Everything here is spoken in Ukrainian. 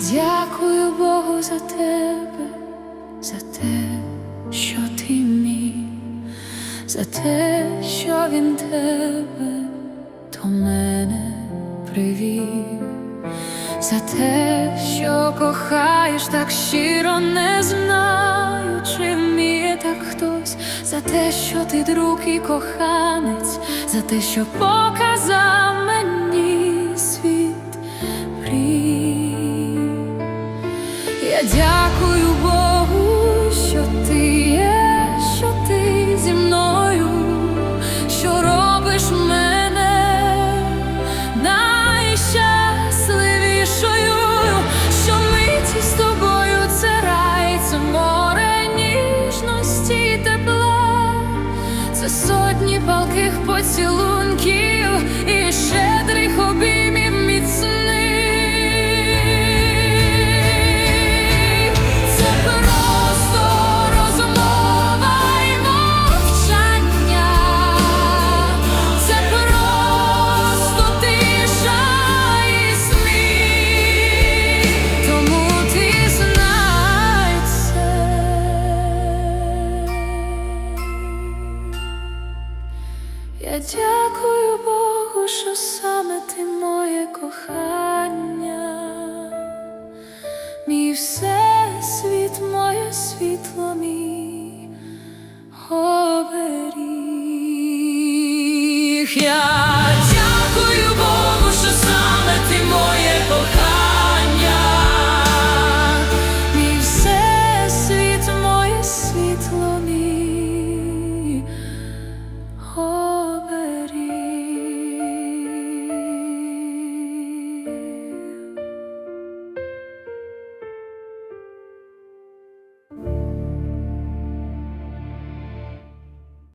дякую Богу за тебе, за те, що ти мій, за те, що він тебе до мене привів, за те, що кохаєш так щиро, не знаю, чи вміє так хтось, за те, що ти друг і коханець, за те, що показав Дякую Богу, що ти є, що ти зі мною, що робиш мене найщасливішою, що миті з тобою це рай, це море ніжності тепла, це сотні палких поцілунків і щедрих Я дякую Богу, що саме ти моє кохання, мій всесвіт, моє світло, мій оберіг. Я